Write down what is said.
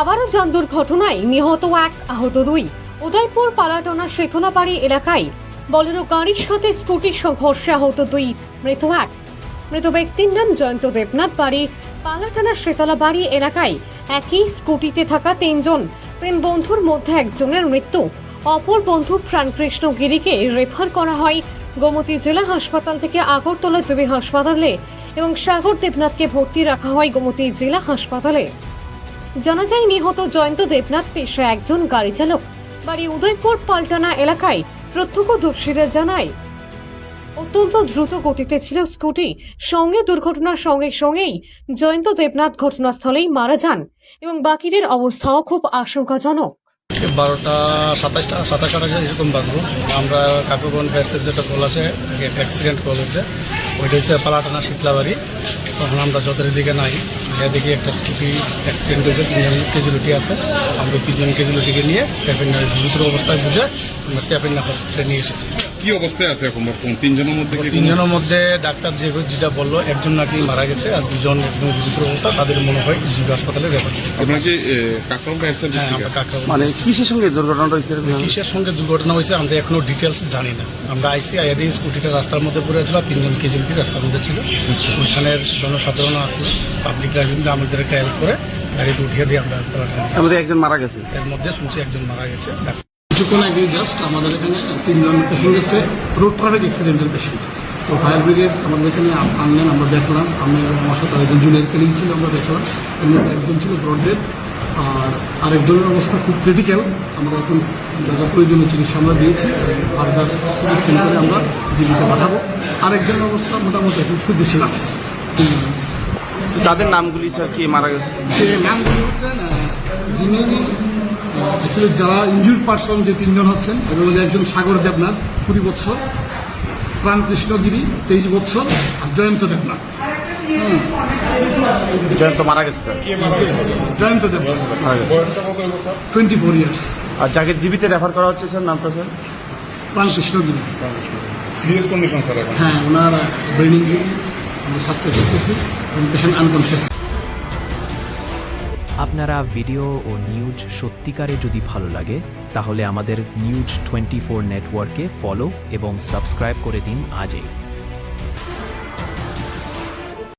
আবারও যান দুর্ঘটনায় নিহত এক আহত দুই। উদয়পুর পালাটনা শেখলাবাড়ি এলাকায় বলেরো গাড়ির সাথে স্কুটির সংঘর্ষে আহত দুই, মৃত এক। মৃত ব্যক্তির নাম জয়ন্ত দেবনাথ বাড়ি। পালাটানা শেতলাবাড়ি এলাকায় একই স্কুটিতে থাকা তিনজন, তিন বন্ধুর মধ্যে একজনের মৃত্যু। অপর বন্ধু প্রাণকৃষ্ণ গিরিকে রেফার করা হয় গোমতী জেলা হাসপাতাল থেকে আগরতলা জেবি হাসপাতালে এবং সাগর দেবনাথকে ভর্তি রাখা হয় গোমতী জেলা হাসপাতালে। জানা যায় নিহত জয়ন্ত দেবনাথ পেশায় একজন গাড়ি চালক। বাড়ি উদয়পুর পাল্টানা এলাকায় প্রত্যক্ষদর্শীরা জানায়। অত্যন্ত দ্রুত গতিতে ছিল স্কুটি। সঙ্গে দুর্ঘটনার সঙ্গে সঙ্গেই জয়ন্ত দেবনাথ ঘটনাস্থলেই মারা যান এবং বাকিদের অবস্থাও খুব আশঙ্কাজনক। বারোটা সাতাশটা, সাতাশ আঠাশে এরকম বাজবো আমরা কাকুগঞ্জ ফ্যাক্সের যেটা কল আছে অ্যাক্সিডেন্ট কল হয়েছে। ওইটা হচ্ছে পালাটানা শীতলাবাড়ি। তখন আমরা যতের দিকে নাই। এদিকে একটা স্কুটি অ্যাক্সিডেন্ট হয়েছে তিনজন কেজুলিটি আছে। আমরা তিনজন কেজুলিটিকে নিয়ে ট্যাপিনা গুরুতর অবস্থায় বুঝে আমরা ট্যাপিনা হসপিটালে নিয়ে এসেছি। কি অবস্থায় আছে এখন বর্তমান? তিনজনের মধ্যে তিনজনের মধ্যে ডাক্তার যে যেটা বলল একজন নাকি মারা গেছে আর দুজন একদম গুরুতর অবস্থা তাদের মনে হয় জিবি হাসপাতালে রেফার করতে আপনার কি কাকরাম ফায়ার সার্ভিস আমরা কাকা মানে কিসের সঙ্গে দুর্ঘটনাটা হয়েছে? কিসের সঙ্গে দুর্ঘটনা হয়েছে আমরা এখনও ডিটেলস জানি না। আমরা আইসি আইডি স্কুটিটা রাস্তার মধ্যে পড়েছিল তিনজন কেজুলিটি রাস্তার মধ্যে ছিল। ওইখানের জনসাধারণ আসলো পাবলিকরা কিন্তু আমাদের একটা হেল্প করে গাড়িতে উঠিয়ে দিয়ে আমরা। একজন মারা গেছে। এর মধ্যে শুনছি একজন মারা গেছে। কিছুক্ষণ আগে জাস্ট আমাদের এখানে তিনজন পেশেন্ট এসছে। রোড ট্রাফিক অ্যাক্সিডেন্টের পেশেন্ট তো ফায়ার ব্রিগেড আমাদের এখানে আনলেন আমরা দেখলাম। আমি আমার সাথে একজন জুনিয়র কেলিং ছিল আমরা দেখলাম। এর মধ্যে একজন ছিল ব্রডডেড আর আরেকজনের অবস্থা খুব ক্রিটিক্যাল আমরা এখন যারা প্রয়োজনীয় চিকিৎসা আমরা দিয়েছি আর তার স্ক্যান করে আমরা জীবিত পাঠাবো। আরেকজনের অবস্থা মোটামুটি এখন স্থিতিশীল আছে। তাদের নামগুলি স্যার কি মারা গেছে? যে নামগুলো হচ্ছেন আহ, যিনি অ্যাকচুয়ালি যারা ইনজুর পার্সন যে তিনজন হচ্ছেন মধ্যে একজন সাগর দেবনাথ কুড়ি বৎসর প্রাণকৃষ্ণ গিরি তেইশ বৎসর আর জয়ন্ত দেবনাথ। জয়ন্ত মারা গেছে Jayanta Debnath. Twenty four years আর যাকে জীবিতে রেফার করা হচ্ছে স্যার নামটা sir? Prankrishna Giri. Serious condition sir হ্যাঁ ওনার ব্রেন ইঞ্জুরি আমরা স্বাস্থ্য করতেছি পেশেন্ট আনকনসিয়াস আপনারা ভিডিও ও নিউজ সত্যিকারে যদি ভালো লাগে, তাহলে আমাদের নিউজ টোয়েন্টি ফোর নেটওয়ার্কে ফলো এবং সাবস্ক্রাইব করে দিন আজই।